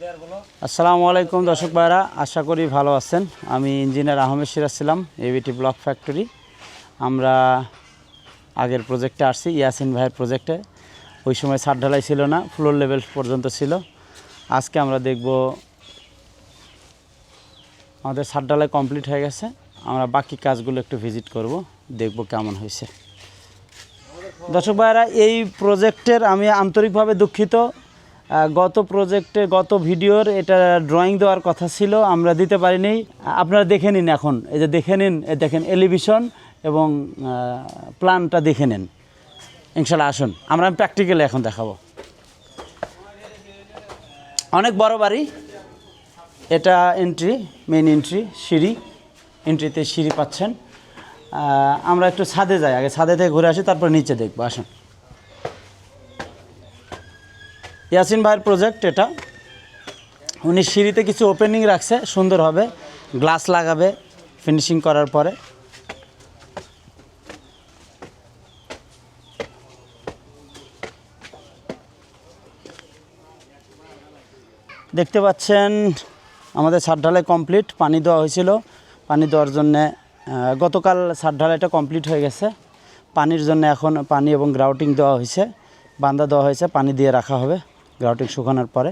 আসসালামু আলাইকুম দর্শক ভাইরা, আশা করি ভালো আছেন। আমি ইঞ্জিনিয়ার আহমেদ সিরাজ ছিলাম এবিটি ব্লক ফ্যাক্টরি আমরা আগের প্রজেক্টে আসছি, ইয়াসিন ভাইয়ের প্রজেক্টে ওই সময় ছাদ ঢালাই ছিল না ফ্লোর লেভেল পর্যন্ত ছিল। আজকে আমরা দেখব আমাদের ছাদ ঢালাই কমপ্লিট হয়ে গেছে, আমরা বাকি কাজগুলো একটু ভিজিট করব, দেখব কেমন হয়েছে। দর্শক ভাইরা, এই প্রজেক্টের আমি আন্তরিকভাবে দুঃখিত। গত প্রজেক্টে গত ভিডিওর এটা ড্রয়িং দেওয়ার কথা ছিল, আমরা দিতে পারিনি। আপনারা দেখে নিন এখন। এই যে দেখে নিন দেখেন এলিভিশন এবং প্ল্যানটা দেখে নিন। ইনশাল্লাহ আসুন। আমরা প্র্যাকটিক্যালি এখন দেখাবো। অনেক বড় বাড়ি। এটা এন্ট্রি মেন এন্ট্রি সিঁড়ি। এন্ট্রিতে সিঁড়ি পাচ্ছেন। আমরা একটু ছাদে যাই। আগে ছাদে থেকে ঘুরে আসি, তারপর নিচে দেখব। আসুন। ইয়াসিন ভাইয়ের প্রজেক্ট এটা। উনি সিঁড়িতে কিছু ওপেনিং রাখছে, সুন্দর হবে। গ্লাস লাগাবে ফিনিশিং করার পরে। দেখতে পাচ্ছেন, আমাদের ছাদ ঢালাই কমপ্লিট পানি দেওয়া হয়েছিল। পানি দেওয়ার জন্যে গতকাল ছাদ ঢালাইটা কমপ্লিট হয়ে গেছে। পানির জন্য এখন পানি এবং গ্রাউটিং দেওয়া হয়েছে। বান্দা দেওয়া হয়েছে, পানি দিয়ে রাখা হবে। গ্রাউটিং শুকানোর পরে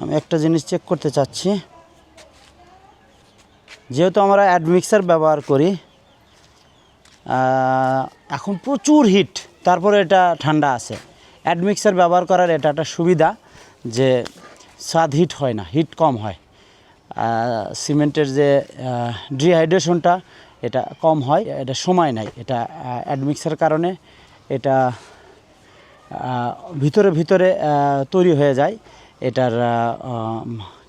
আমি একটা জিনিস চেক করতে চাচ্ছি। যেহেতু আমরা অ্যাডমিক্সার ব্যবহার করি এখন প্রচুর হিট তারপরে এটা ঠান্ডা আছে। অ্যাডমিক্সার ব্যবহার করার এটা একটা সুবিধা যে স্বাদ হিট হয় না হিট কম হয়। সিমেন্টের যে ডিহাইড্রেশনটা এটা কম হয়, এটা সময় নাই এটা অ্যাডমিক্সার কারণে এটা ভিতরে ভিতরে তৈরি হয়ে যায় এটার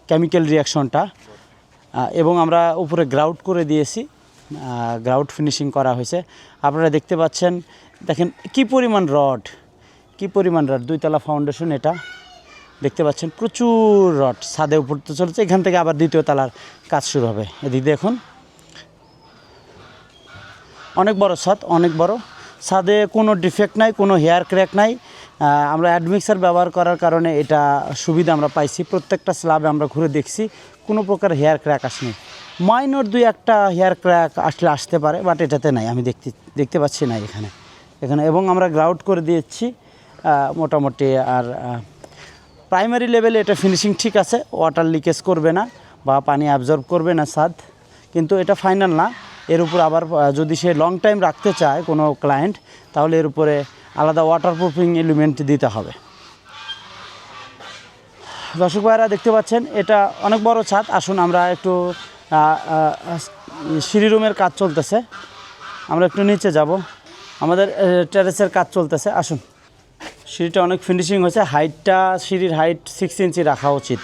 কেমিক্যাল রিয়াকশনটা এবং আমরা উপরে গ্রাউট করে দিয়েছি। গ্রাউট ফিনিশিং করা হয়েছে। আপনারা দেখতে পাচ্ছেন, দেখেন কি পরিমাণ রড কি পরিমাণ রড দুইতলা ফাউন্ডেশন এটা। দেখতে পাচ্ছেন প্রচুর রড ছাদে উপর তো চলেছে, এখান থেকে আবার দ্বিতীয় তলার কাজ শুরু হবে। এদিক দেখুন। অনেক বড় ছাদ, অনেক বড়। ছাদে কোনো ডিফেক্ট নাই, কোনো হেয়ার ক্র্যাক নাই। আমরা অ্যাডমিক্সার ব্যবহার করার কারণে এটা সুবিধা আমরা পাইছি। প্রত্যেকটা স্ল্যাবে আমরা ঘুরে দেখছি, কোনো প্রকার হেয়ার ক্র্যাক আসেনি। মাইনর দুই একটা হেয়ার ক্র্যাক আসলে আসতে পারে বাট এটাতে নাই, আমি দেখতে দেখতে পাচ্ছি না এখানে। এখানে এবং আমরা গ্রাউট করে দিয়েছি মোটামুটি আর প্রাইমারি লেভেলে এটা ফিনিশিং ঠিক আছে ওয়াটার লিকেজ করবে না বা পানি অ্যাবজর্ব করবে না ছাদ কিন্তু এটা ফাইনাল না। এর উপর আবার যদি সে লং টাইম রাখতে চায় কোনো ক্লায়েন্ট তাহলে এর উপরে আলাদা ওয়াটারপ্রুফিং এলিমেন্ট দিতে হবে। দর্শক ভাইরা দেখতে পাচ্ছেন, এটা অনেক বড় ছাদ। আসুন আমরা একটু সিঁড়ি রুমের কাজ চলতেছে। আমরা একটু নিচে যাব। আমাদের টেরেসের কাজ চলতেছে। আসুন। সিঁড়িটা অনেক ফিনিশিং হয়েছে। হাইটটা সিঁড়ির হাইট সিক্স ইঞ্চি রাখা উচিত।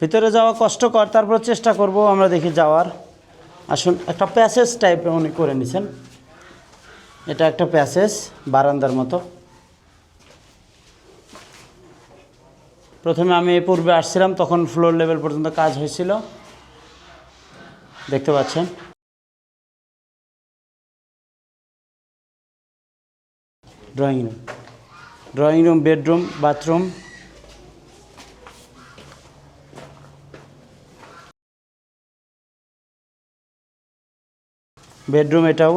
ভিতরে যাওয়া কষ্টকর, তারপর চেষ্টা করব আমরা দেখি যাওয়ার। আসুন, একটা প্যাসেজ টাইপ উনি করে নিছেন। এটা একটা প্যাসেজ, বারান্দার মতো। প্রথমে আমি পূর্বে আসছিলাম, তখন ফ্লোর লেভেল পর্যন্ত কাজ হয়েছিল। দেখতে পাচ্ছেন। Drawing room drawing room bedroom bathroom bedroom এটাও।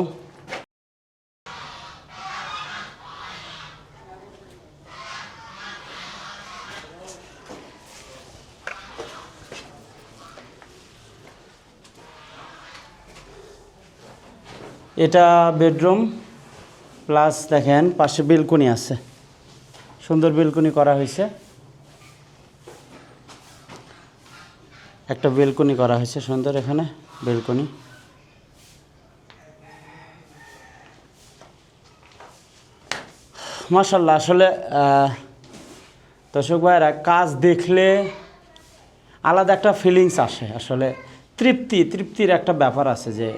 এটা বেডরুম, প্লাস দেখেন পাশে বেলকনি আছে। সুন্দর বেলকনি করা হয়েছে। একটা বেলকনি করা হয়েছে সুন্দর এখানে, বেলকনি। মাশাল্লাহ আসলে দর্শক ভাইরা কাজ দেখলে আলাদা একটা ফিলিংস আসে। আসলে তৃপ্তি, তৃপ্তির একটা ব্যাপার আছে যে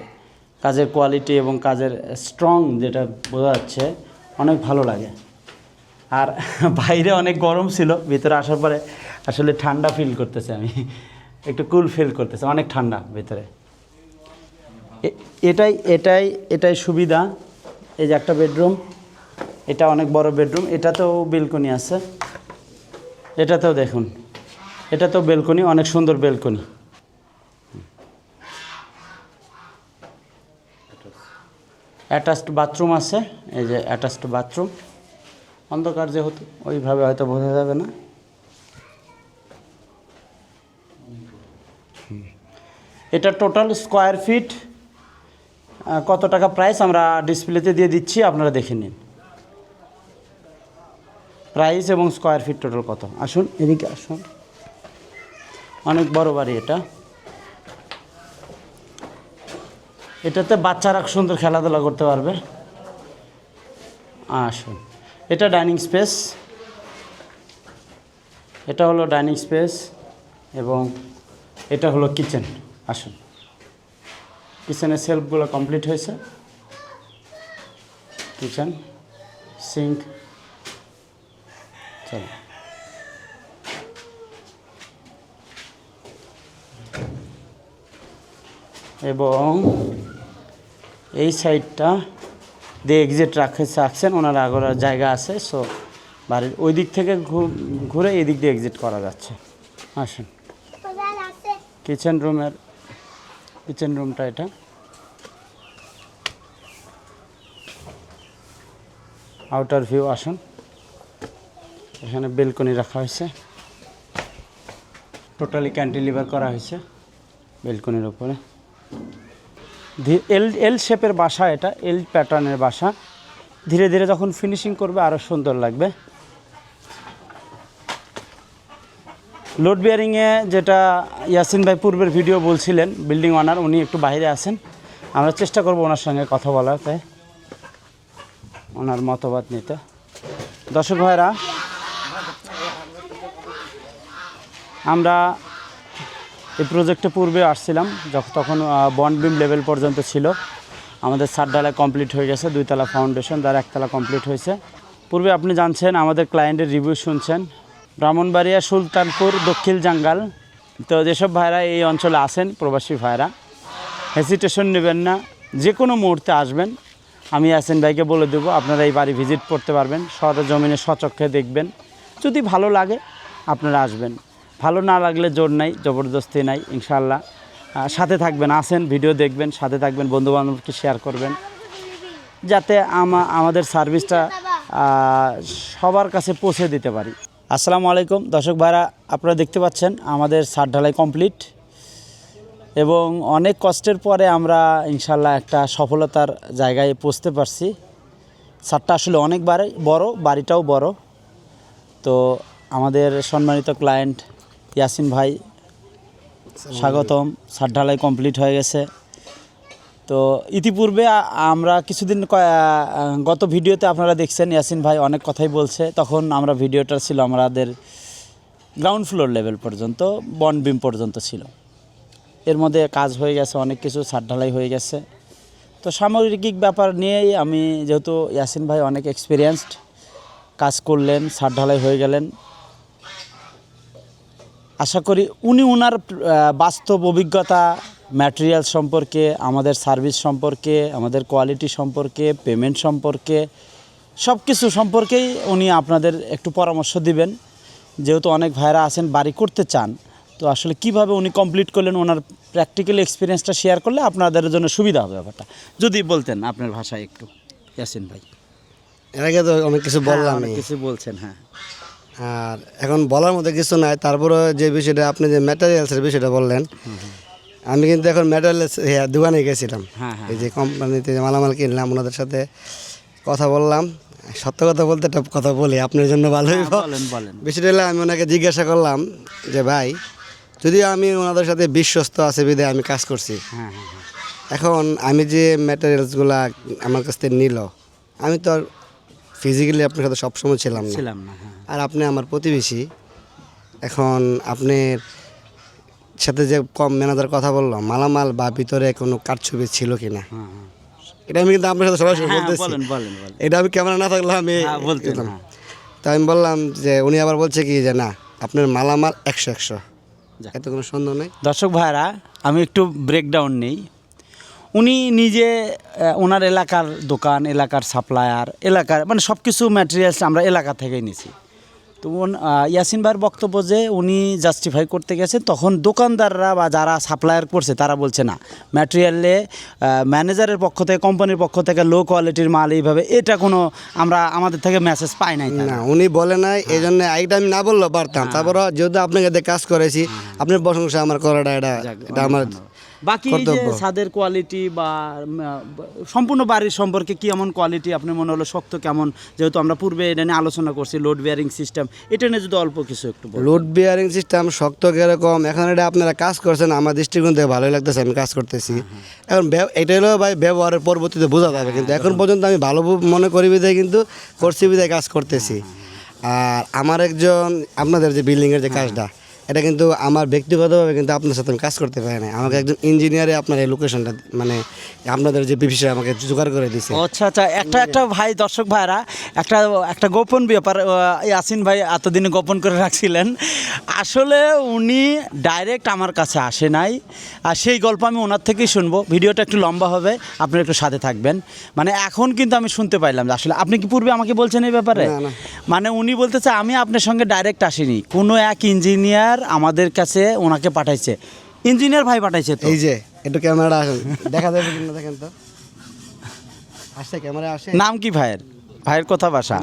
কাজের কোয়ালিটি এবং কাজের স্ট্রং যেটা বোঝা যাচ্ছে, অনেক ভালো লাগে। আর বাইরে অনেক গরম ছিল, ভিতরে আসার পরে আসলে ঠান্ডা ফিল করতেছে আমি। একটু কুল ফিল করতেছে, অনেক ঠান্ডা ভিতরে। এটাই এটাই এটাই সুবিধা। এই যে একটা বেডরুম এটা অনেক বড় বেডরুম, এটাতেও বেলকনি আছে। এটাতেও দেখুন, এটাতেও বেলকনি, অনেক সুন্দর বেলকনি। অ্যাটাচড বাথরুম আছে, এই যে অ্যাটাচড বাথরুম অন্ধকার যেহেতু, ওইভাবে হয়তো বোঝা যাবে না। এটা টোটাল স্কোয়ার ফিট কত টাকা প্রাইস আমরা ডিসপ্লেতে দিয়ে দিচ্ছি, আপনারা দেখে নিন। প্রাইস এবং স্কোয়ার ফিট টোটাল কত? আসুন, এদিকে আসুন। অনেক বড় বাড়ি এটা। এটাতে বাচ্চারা সুন্দর খেলাধুলা করতে পারবে। আসুন। এটা ডাইনিং স্পেস। এটা হলো ডাইনিং স্পেস এবং এটা হলো কিচেন। আসুন। কিচেনের সেলফগুলো কমপ্লিট হয়েছে। কিচেন, সিঙ্ক চলো। এবং এই সাইডটা দিয়ে এক্সিট রাখে রাখছেন, ওনার আগর জায়গা আছে সো বাড়ির ওই দিক থেকে ঘুরে এই দিক দিয়ে এক্সিট করা যাচ্ছে। আসুন। কিচেন রুমের কিচেন রুমটা এটা। আউটার ভিউ আসুন। এখানে বেলকনি রাখা হয়েছে। টোটালি ক্যান্টিলিভার করা হয়েছে বেলকনির উপরে। এল এল শেপের বাসা এটা এল প্যাটার্নের বাসা। ধীরে ধীরে যখন ফিনিশিং করবে আরও সুন্দর লাগবে। লোড বিয়ারিংয়ে যেটা ইয়াসিন ভাই পূর্বের ভিডিও বলছিলেন বিল্ডিং ওনার উনি একটু বাইরে আছেন। আমরা চেষ্টা করব ওনার সঙ্গে কথা বলার, তাই। ওনার মতবাদ নিতে। দর্শক ভাইরা আমরা এই প্রজেক্টে পূর্বে আসছিলাম যখন তখন বন্ড বিম লেভেল পর্যন্ত ছিল। আমাদের ডালা কমপ্লিট হয়ে গেছে, দুইতলা ফাউন্ডেশন তার একতলা কমপ্লিট হয়েছে। পূর্বে আপনি জানছেন, আমাদের ক্লায়েন্টের রিভিউ শুনছেন। ব্রাহ্মণবাড়িয়া, সুলতানপুর, দক্ষিণ জাঙ্গাল। তো যেসব ভাইরা এই অঞ্চলে আসেন প্রবাসী ভাইরা হেসিটেশন নেবেন না। যে কোনো মুহূর্তে আসবেন। আমি ইয়াসিন ভাইকে বলে দেবো, আপনারা এই বাড়ি ভিজিট করতে পারবেন। সরজমিনে সচক্ষে দেখবেন। যদি ভালো লাগে, আপনারা আসবেন। ভালো না লাগলে জোর নাই, জবরদস্তি নাই ইনশাল্লাহ সাথে থাকবেন, আসেন, ভিডিও দেখবেন, সাথে থাকবেন, বন্ধুবান্ধবকে শেয়ার করবেন। যাতে আমা, আমাদের সার্ভিসটা সবার কাছে পৌঁছে দিতে পারি। আসসালামু আলাইকুম, দর্শক ভাইরা, আপনারা দেখতে পাচ্ছেন, আমাদের সার ঢালাই কমপ্লিট এবং অনেক কষ্টের পরে আমরা ইনশাল্লাহ একটা সফলতার জায়গায় পৌঁছতে পারছি। ছাদটা আসলে অনেক বড়, বাড়িটাও বড়। তো আমাদের সম্মানিত ক্লায়েন্ট ইয়াসিন ভাই, স্বাগতম। ছাদ ঢালাই কমপ্লিট হয়ে গেছে। তো ইতিপূর্বে আমরা কিছুদিন গত ভিডিওতে আপনারা দেখছেন ইয়াসিন ভাই অনেক কথাই বলছে। তখন আমরা ভিডিওটা ছিল আমাদের গ্রাউন্ড ফ্লোর লেভেল পর্যন্ত, বন বিম পর্যন্ত ছিল। এর মধ্যে কাজ হয়ে গেছে, অনেক কিছু ছাদ ঢালাই হয়ে গেছে। তো সামগ্রিক ব্যাপার নিয়েই আমি যেহেতু ইয়াসিন ভাই অনেক এক্সপিরিয়েন্সড কাজ করলেন ছাদ ঢালাই হয়ে গেলেন। আশা করি উনি ওনার বাস্তব অভিজ্ঞতা ম্যাটেরিয়াল সম্পর্কে আমাদের সার্ভিস সম্পর্কে আমাদের কোয়ালিটি সম্পর্কে পেমেন্ট সম্পর্কে সব কিছু সম্পর্কেই উনি আপনাদের একটু পরামর্শ দিবেন। যেহেতু অনেক ভাইরা আছেন বাড়ি করতে চান তো আসলে কীভাবে উনি কমপ্লিট করলেন ওনার প্র্যাকটিক্যাল এক্সপিরিয়েন্সটা শেয়ার করলে আপনাদের জন্য সুবিধা হবে ব্যাপারটা। যদি বলতেন আপনার ভাষায় একটু ইয়াসিন ভাই। এর আগে তো অনেক কিছু হ্যাঁ, বললাম অনেক কিছু বলছেন হ্যাঁ। আর এখন বলার মতো কিছু নাই। তারপরে যে বিষয়টা আপনি যে ম্যাটেরিয়ালসের বিষয়টা বললেন আমি কিন্তু এখন ম্যাটেরিয়ালস দোকানে গেছিলাম। হ্যাঁ, হ্যাঁ। এই যে কোম্পানিতে যে মালামাল কিনলাম ওনাদের সাথে কথা বললাম। সত্য কথা বলতে একটা কথা বলি আপনার জন্য ভালো হ্যাঁ, বিষয়টা হলো আমি ওনাকে জিজ্ঞাসা করলাম যে ভাই যদিও আমি ওনাদের সাথে বিশ্বস্ত আছে বিধায় আমি কাজ করছি। এখন আমি যে ম্যাটেরিয়ালসগুলা আমার কাছ থেকে নিল আমি তো আর ফিজিক্যালি আপনার সাথে সবসময় ছিলাম না। ছিলাম না হ্যাঁ। আর আপনি আমার প্রতিবেশী এখন আপনার সাথে যে কম ম্যানেজার কথা বলল মালামাল বা ভিতরে কোনো কারছবি ছিল কিনা? হ্যাঁ হ্যাঁ। এটা আমি কিন্তু আপনার সাথে সরাসরি হ্যাঁ, বলতেছি। এটা আমি ক্যামেরা না থাকলে আমি হ্যাঁ। তো আমি বললাম যে উনি আবার বলছে কি যে না আপনার মালামাল একশো একশো। এত কোনো সন্দেহ নেই? দর্শক ভাইরা আমি একটু ব্রেকডাউন নেই। উনি নিজে ওনার এলাকার দোকান এলাকার সাপ্লায়ার এলাকার মানে সব কিছু ম্যাটেরিয়ালস আমরা এলাকা থেকেই নিছি। তো ইয়াসিন ভাইয়ের বক্তব্য যে উনি জাস্টিফাই করতে গেছেন তখন দোকানদাররা বা যারা সাপ্লায়ার করছে তারা বলছে না। ম্যাটেরিয়ালে ম্যানেজারের পক্ষ থেকে কোম্পানির পক্ষ থেকে লো কোয়ালিটির মাল এইভাবে এটা কোনো আমরা আমাদের থেকে মেসেজ পাই নাই না উনি বলে নাই এই জন্য এইটা আমি না বললেও পারতাম। তারপর যেহেতু আপনাকে কাজ করেছি আপনার প্রশংসা আমার করাটা এটা এটা আমার। বাকি এই যে। ছাদের কোয়ালিটি বা সম্পূর্ণ বাড়ির সম্পর্কে কি এমন কোয়ালিটি আপনার মনে হলো শক্ত কেমন? যেহেতু আমরা পূর্বে এটা নিয়ে আলোচনা করছি লোড বিয়ারিং সিস্টেম এটা নিয়ে যদি অল্প কিছু একটু লোড বিয়ারিং সিস্টেম শক্ত কীরকম? এখন এটা আপনারা কাজ করছেন আমার দৃষ্টিকোণ থেকে ভালোই লাগতেছে আমি কাজ করতেছি। এখন এটা হলো ভাই ব্যবহারের পরবর্তীতে বোঝা যাবে কিন্তু এখন পর্যন্ত আমি ভালো মনে করি বিধায় কিন্তু করছি বিধায় কাজ করতেছি। আর আমার একজন আপনাদের যে বিল্ডিংয়ের যে কাজটা এটা কিন্তু আমার ব্যক্তিগতভাবে কিন্তু আপনার সাথে আমি কাজ করতে পারি না আমাকে একজন ইঞ্জিনিয়ারে আপনার এই লোকেশনটা মানে আপনাদের যে বিষয়ে আমাকে জোগাড় করে দিছে। আচ্ছা আচ্ছা একটা একটা ভাই দর্শক ভাইরা একটা একটা গোপন ব্যাপার ইয়াসিন ভাই এতদিনে গোপন করে রাখছিলেন। আসলে উনি ডাইরেক্ট আমার কাছে আসে নাই। আর সেই গল্প আমি ওনার থেকেই শুনব। ভিডিওটা একটু লম্বা হবে আপনি একটু সাথে থাকবেন। মানে এখন কিন্তু আমি শুনতে পাইলাম যে আসলে আপনি কি পূর্বে আমাকে বলছেন এই ব্যাপারে। মানে উনি বলতেছে আমি আপনার সঙ্গে ডাইরেক্ট আসিনি। কোনো এক ইঞ্জিনিয়ার আমাদের কাছে ওনাকে পাঠাইছে। ইঞ্জিনিয়ার ভাই পাঠাইছে তো। এই যে একটু ক্যামেরাটা আসেন। দেখা যাবে কিনা দেখেন তো। আসছে ক্যামেরা আসে নাম কি ভাইয়ের? ভাইয়ের কথা বাসা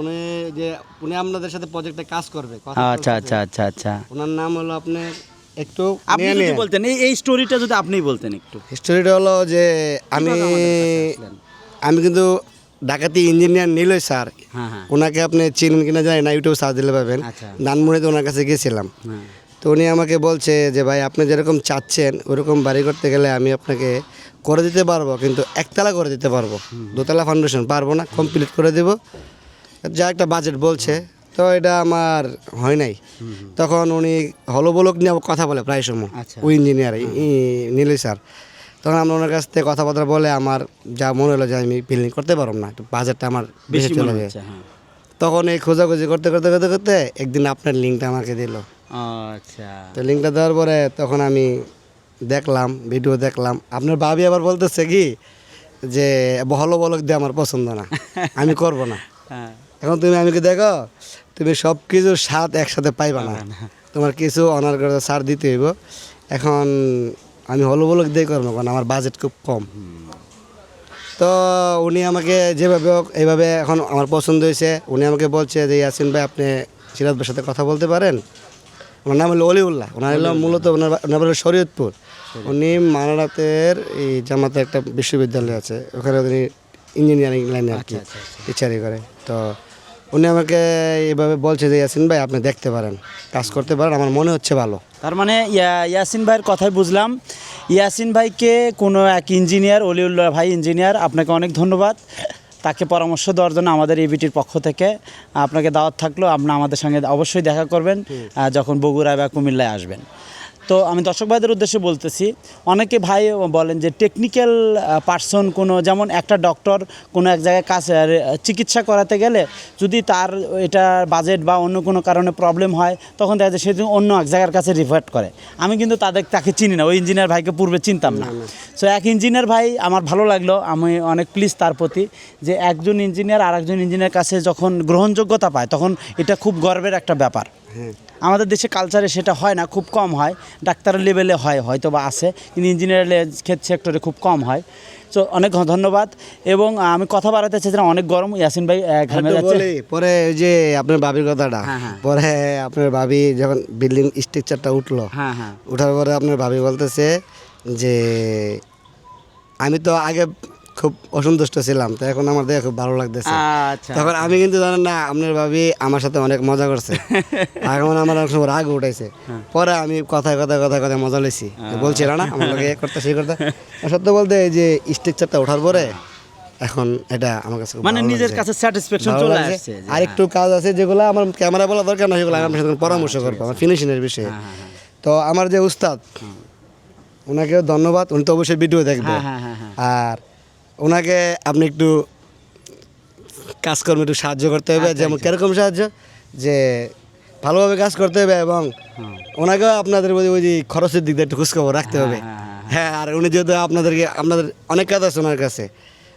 উনি যে উনি আপনাদের সাথে প্রজেক্টে কাজ করবে আচ্ছা আচ্ছা আচ্ছা আচ্ছা। ওনার নাম হলো আপনার একটু আপনি যদি বলতেন এই এই স্টোরিটা যদি আপনিই বলতেন একটু। স্টোরিটা হলো যে আমি? আমি কিন্তু ডাকাতি ইঞ্জিনিয়ার নিলই স্যার। হ্যাঁ হ্যাঁ। ওনাকে আপনি চিনেন কিনা জানি না ইউটিউব সার্চ দিলে পাবেন। আচ্ছা। ধানমুড়িতে ওনার কাছে গেছিলাম। হ্যাঁ। তো উনি আমাকে বলছে যে ভাই আপনি যেরকম চাচ্ছেন ওরকম বাড়ি করতে গেলে আমি আপনাকে করে দিতে পারব কিন্তু একতলা করে দিতে পারব। দোতলা ফাউন্ডেশন পারব না কমপ্লিট করে দেব। যা একটা বাজেট বলছে। তো এটা আমার হয় নাই। তখন উনি হলবলক নিয়ে কথা বলে প্রায় সময়। আচ্ছা। ওই ইঞ্জিনিয়ার নীলি স্যার। তখন আমরা ওনার কাছ থেকে কথাবার্তা বলে আমার যা মনে হলো যে আমি বিল্ডিং করতে পারব না একটু বাজেটটা আমার বেশি চলে যায়। হ্যাঁ। তখন এই খোঁজাখুঁজি করতে করতে করতে করতে একদিন আপনার লিঙ্কটা আমাকে দিল। আচ্ছা। তো লিঙ্কটা দেওয়ার পরে তখন আমি দেখলাম ভিডিও দেখলাম। আপনার ভাবি আবার বলতেছে কি যে বহল বলক দিয়ে আমার পছন্দ না আমি করব না। হ্যাঁ। এখন তুমি আমাকে দেখো তুমি সব কিছুর স্বাদ একসাথে পাইবা না। তোমার কিছু অনার করে ছাড় দিতে হইব। এখন আমি হলো বলক দিয়ে করব কারণ আমার বাজেট খুব কম। তো উনি আমাকে যেভাবে হোক এইভাবে এখন আমার পছন্দ হয়েছে। উনি আমাকে বলছে যে ইয়াসিন ভাই আপনি সিরাজ ভাইয়ের সাথে কথা বলতে পারেন? ওনার নাম হলো অলিউল্লাহ। ওনার হলো মূলত ওনার ওনার বাড়ি শরীয়তপুর। উনি মানারাতের এই জামাতে একটা বিশ্ববিদ্যালয় আছে। ওখানে উনি ইঞ্জিনিয়ারিং লাইনে আর কি আচ্ছা, আচ্ছা, টিচারি করে। তো উনি আমাকে এইভাবে বলছে যে ইয়াসিন ভাই আপনি দেখতে পারেন কাজ করতে পারেন আমার মনে হচ্ছে ভালো। তার মানে ইয়া- ইয়াসিন ভাইয়ের কথাই বুঝলাম। ইয়াসিন ভাইকে কোনো এক ইঞ্জিনিয়ার অলিউল্লাহ ভাই ইঞ্জিনিয়ার আপনাকে অনেক ধন্যবাদ। তাকে পরামর্শ দেওয়ার জন্য আমাদের এবিটির পক্ষ থেকে আপনাকে দাওয়াত থাকল। আপনি আমাদের সঙ্গে অবশ্যই দেখা করবেন যখন বগুড়া বা কুমিল্লায় আসবেন। তো আমি দর্শক ভাইদের উদ্দেশ্যে বলতেছি অনেকে ভাই বলেন যে টেকনিক্যাল পার্সন কোনো যেমন একটা ডক্টর কোনো এক জায়গায় কাজ চিকিৎসা করাতে গেলে যদি তার এটা বাজেট বা অন্য কোনো কারণে প্রবলেম হয় তখন দেখা যায় সেদিন অন্য এক জায়গার কাছে রিফার করে। আমি কিন্তু তাদের তাকে চিনি না ওই ইঞ্জিনিয়ার ভাইকে পূর্বে চিনতাম না। সো এক ইঞ্জিনিয়ার ভাই আমার ভালো লাগল আমি অনেক প্লিজ তার প্রতি যে একজন ইঞ্জিনিয়ার আর একজন ইঞ্জিনিয়ার কাছে যখন গ্রহণযোগ্যতা পায় তখন এটা খুব গর্বের একটা ব্যাপার। হ্যাঁ। আমাদের দেশে কালচারে সেটা হয় না খুব কম হয়। ডাক্তারের লেভেলে হয় হয়তো বা আছে কিন্তু ইঞ্জিনিয়ার ক্ষেত সেক্টরে খুব কম হয়। তো অনেক ধন্যবাদ এবং আমি কথা বাড়াতে চাইছিলাম অনেক গরম। ইয়াসিন ভাই ঘামে যাচ্ছে। পরে ওই যে আপনার বাবির কথাটা হ্যাঁ, হ্যাঁ। পরে আপনার ভাবি যখন বিল্ডিং স্ট্রাকচারটা উঠল হ্যাঁ হ্যাঁ। উঠার পরে আপনার ভাবি বলতেছে যে আমি তো আগে খুব অসন্তুষ্ট ছিলাম তো এখন আমার দেখে খুব ভালো লাগতেছে। আচ্ছা তখন আমি কিন্তু জানেন না আপনার ভাবি আমার সাথে অনেক মজা করছে। এখন আমার অনেক সময় রাগ উঠাইছে। হ্যাঁ। পরে আমি কথায় কথায় কথায় কথায় মজা লেছি বলছি না আমার লোকে করতে সেই করতে। সত্য বলতে এই যে স্ট্রাকচারটা ওঠার পরে এখন এটা আমার কাছে মানে নিজের কাছে স্যাটিসফ্যাকশন চলে আসছে যে, আর একটু কাজ আছে যেগুলো আমার ক্যামেরা বলা দরকার না সেগুলো আমি সাথে পরামর্শ করব আমার ফিনিশিং এর বিষয়ে। তো আমার যে উস্তাদ ওনাকেও ধন্যবাদ উনি তো অবশ্যই ভিডিও দেখবে। হ্যাঁ, হ্যাঁ, হ্যাঁ, আর ওনাকে আপনি একটু কাজকর্মে একটু সাহায্য করতে হবে আচ্ছা, যেমন কীরকম সাহায্য? যে ভালোভাবে কাজ করতে হবে এবং ওনাকেও আপনাদের ওই ওই যে খরচের দিক দিয়ে একটু খোঁজখবর রাখতে হবে। হ্যাঁ, হ্যাঁ, হ্যাঁ। আর উনি যেহেতু আপনাদেরকে আপনাদের অনেক কাজ আছে ওনার কাছে।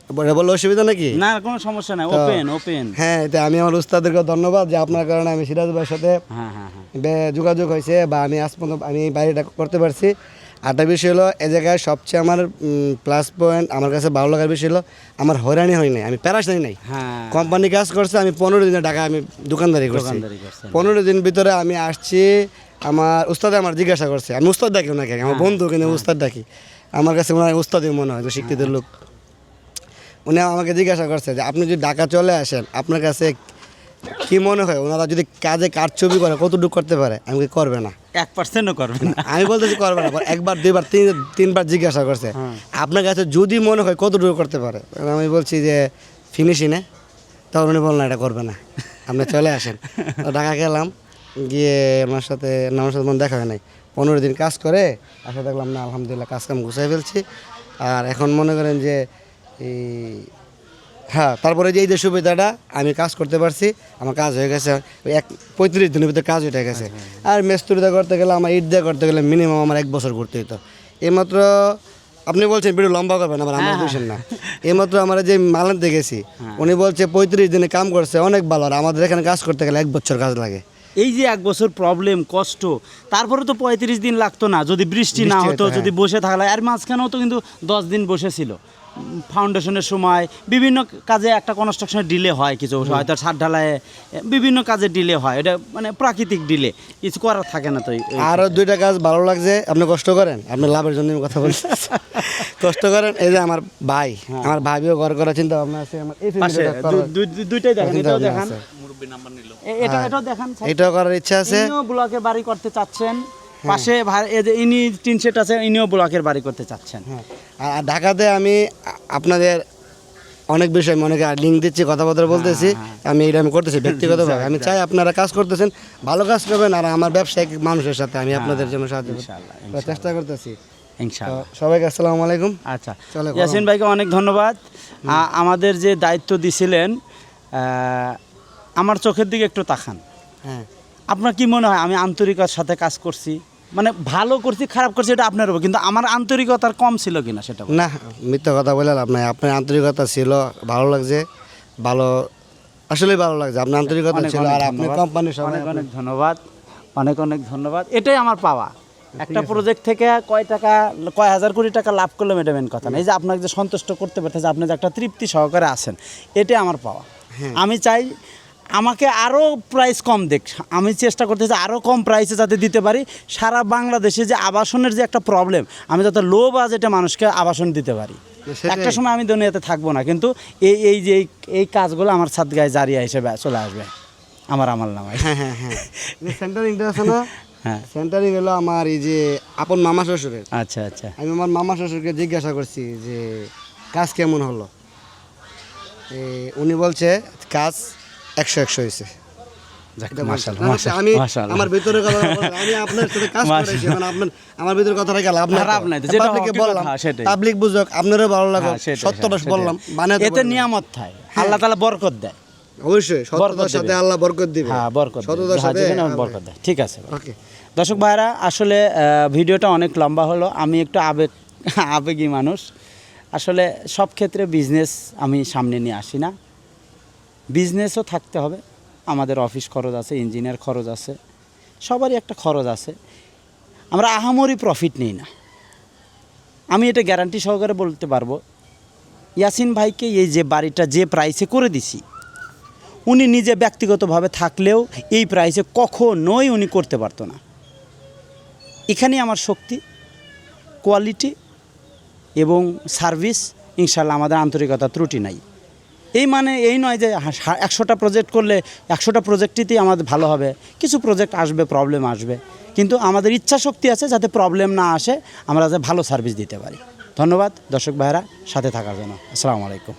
বলে বললে অসুবিধা নাকি? না কোনো সমস্যা নাই ওপেন ওপেন হ্যাঁ এটা আমি আমার উস্তাদেরকে ধন্যবাদ যে আপনার কারণে আমি সিরাজ ভাইয়ের সাথে হ্যাঁ হ্যাঁ হ্যাঁ। বে- যোগাযোগ হয়েছে বা আমি আজ পর্যন্ত আমি বাড়িটা করতে পারছি। আরেকটা বিষয় হলো এ জায়গায় সবচেয়ে আমার প্লাস পয়েন্ট আমার কাছে ভালো লাগার বিষয় হলো আমার হয়রানি হয় নাই আমি প্যারাসাই নাই হ্যাঁ। কোম্পানি কাজ করছে আমি পনেরো দিনের টাকা আমি দোকানদারি করছি। পনেরো দিন ভিতরে আমি আসছি আমার উস্তাদে আমার জিজ্ঞাসা করছে আমি উস্তাদ ডাকি ওনাকে হ্যাঁ, আমার বন্ধু কিন্তু উস্তাদ ডাকি। আমার কাছে ওনার উস্তাদই মনে হয় শিক্ষিত লোক। উনি আমাকে জিজ্ঞাসা করছে যে আপনি যদি ঢাকা চলে আসেন আপনার কাছে কি মনে হয়? ওনারা যদি কাজে কাজ ছবি করে কতটুকু করতে পারে? আমি কি করবে না? এক পার্সেন্টও করবে না। আমি বলতেছি করবে না। একবার দুইবার তিন তিনবার জিজ্ঞাসা করছে। আপনার কাছে যদি মনে হয় কতটুকু করতে পারে? আমি বলছি যে ফিনিশিনে তখন উনি বললেন এটা করবে না। আপনি চলে আসেন। ঢাকা গেলাম। গিয়ে আমার সাথে না, আমার সাথে মনে দেখা হয় নাই। পনেরো দিন কাজ করে আসে দেখলাম না আলহামদুলিল্লাহ কাজ কাম গুছাই ফেলছি। আর এখন মনে করেন যে এই হ্যাঁ তারপরে যে এই যে সুবিধাটা আমি কাজ করতে পারছি আমার কাজ হয়ে গেছে এক পঁয়ত্রিশ দিনের ভিতরে কাজ উঠে গেছে। আর মেস্তুরিটা করতে গেলে আমার ইট দিয়ে করতে গেলে মিনিমাম আমার এক বছর করতে হতো এইমাত্র আপনি বলছেন ভিডিও লম্বা করবেন আমার আমার কোয়েশন না। এইমাত্র আমরা যে মালান দেখেছি উনি বলছে পঁয়ত্রিশ দিনে কাম করছে অনেক ভালো। আর আমাদের এখানে কাজ করতে গেলে এক বছর কাজ লাগে। এই যে এক বছর প্রবলেম কষ্ট তারপরে তো পঁয়ত্রিশ দিন লাগতো না। যদি বৃষ্টি না হতো হতো, যদি বসে থাকলে আর মাঝখানেও তো কিন্তু দশ দিন বসেছিল। ফাউন্ডেশনের সময় বিভিন্ন কাজে একটা কনস্ট্রাকশনের ডিলে হয় কিছু হয়তো ছাদ ঢালায় বিভিন্ন কাজে ডিলে হয়। এটা মানে প্রাকৃতিক ডিলে কিছু করার থাকে না তো আরও দুইটা কাজ ভালো লাগছে আপনি কষ্ট করেন? আপনি লাভের জন্য কথা বলছি কষ্ট করেন এই যে আমার ভাই আমার ভাবিও ঘর করার চিন্তা ভাবনা আছে আমার এই দুইটাই দেখেন এটাও দেখান। এটা এটাও দেখান এটাও করার ইচ্ছা আছে। ব্লকে বাড়ি করতে চাচ্ছেন। পাশে ভা- এই যে ইনি টিন সেট আছে ইনিও ব্লকের বাড়ি করতে চাচ্ছেন। হ্যাঁ। আর ঢাকাতে আমি আপনাদের অনেক বিষয় মনে করি লিঙ্ক দিচ্ছি কথাবার্তা বলতেছি আমি এটা আমি করতেছি ব্যক্তিগতভাবে। আমি চাই আপনারা কাজ করতেছেন ভালো কাজ করবেন আর আমার ব্যবসায়িক মানুষের সাথে আমি আপনাদের জন্য সাহায্য চেষ্টা করতেছি। সবাইকে আসসালামু আলাইকুম। আচ্ছা। চলে, ইয়াসিন ভাইকে অনেক ধন্যবাদ। আমাদের যে দায়িত্ব দিছিলেন আমার চোখের দিকে একটু তাকান। হ্যাঁ। আপনার কি মনে হয় আমি আন্তরিকতার সাথে কাজ করছি? মানে ভালো করছি খারাপ করছি এটা আপনার উপর। কিন্তু আমার আন্তরিকতার কম ছিল কিনা সেটা না মিথ্যা কথা বলে লাভ নাই। আপনার আন্তরিকতা ছিল ভালো লাগছে ভালো আসলেই ভালো লাগছে। আপনার আন্তরিকতা ছিল আর আপনি ধন্যবাদ। কোম্পানির অনেক অনেক ধন্যবাদ। অনেক অনেক ধন্যবাদ। এটাই আমার পাওয়া। একটা প্রজেক্ট থেকে কয় টাকা কয় হাজার কোটি টাকা লাভ করলাম এটা মেন কথা না। এই যে আপনাকে যে সন্তুষ্ট করতে পারতেছে আপনি যে একটা তৃপ্তি সহকারে আছেন এটাই আমার পাওয়া। হ্যাঁ। আমি চাই আমাকে আরও প্রাইস কম দেখ। আমি চেষ্টা করতেছি আরও কম প্রাইসে যাতে দিতে পারি। সারা বাংলাদেশে যে আবাসনের যে একটা প্রবলেম আমি যাতে লো বাজেটে মানুষকে আবাসন দিতে পারি। একটা সময় আমি দুনিয়াতে থাকব না কিন্তু এই এই যে এই- কাজগুলো আমার সাত গায়ে জারিয়া হিসেবে চলে আসবে। আমার আমার নামায় হ্যাঁ হ্যাঁ হ্যাঁ। আছে না? হ্যাঁ। সেন্টারিং হলো আমার এই যে আপন মামা শ্বশুরের। আচ্ছা আচ্ছা। আমি আমার মামা শ্বশুরকে জিজ্ঞাসা করছি যে কাজ কেমন হলো? উনি বলছে কাজ একশো একশো হয়েছে। যাক, এটা বলছে। মাশাআল্লাহ, না, মাশাআল্লাহ, আমি আমার ভিতরে কথা আমি আপনার সাথে কাজ করেছি মানে আপনার আমার ভিতরে কথা রেখে লাভ নাই লাভ নাই তো, যেটা বললাম পাবলিক বুঝক আপনারও ভালো লাগো সত্যটা বললাম বানাতে এতে নিয়ামত থাই আল্লাহ তালা বরকত দেয়। অবশ্যই বরকত সাথে আল্লাহ বরকত দিবে। হ্যাঁ বরকত সততার সাথে বরকত দেয়। ঠিক আছে। ওকে। দর্শক ভাইরা আসলে ভিডিওটা অনেক লম্বা হলো আমি একটু আবেগ আবেগী মানুষ। আসলে সব ক্ষেত্রে বিজনেস আমি সামনে নিয়ে আসি না। বিজনেসও থাকতে হবে। আমাদের অফিস খরচ আছে ইঞ্জিনিয়ার খরচ আছে, সবারই একটা খরচ আছে। আমরা আহামরি প্রফিট নিই না। আমি এটা গ্যারান্টি সহকারে বলতে পারব। ইয়াসিন ভাইকে এই যে বাড়িটা যে প্রাইসে করে দিছি, উনি নিজে ব্যক্তিগতভাবে থাকলেও এই প্রাইসে কখনোই উনি করতে পারতো না। এখানেই আমার শক্তি কোয়ালিটি এবং সার্ভিস ইনশাল্লাহ আমাদের আন্তরিকতা ত্রুটি নাই। এই মানে এই নয় যে একশোটা প্রজেক্ট করলে একশোটা প্রজেক্টটিতেই আমাদের ভালো হবে। কিছু প্রজেক্ট আসবে প্রবলেম আসবে। কিন্তু আমাদের ইচ্ছা শক্তি আছে যাতে প্রবলেম না আসে, আমরা যাতে ভালো সার্ভিস দিতে পারি। ধন্যবাদ দর্শক ভাইরা সাথে থাকার জন্য। আসসালামু আলাইকুম।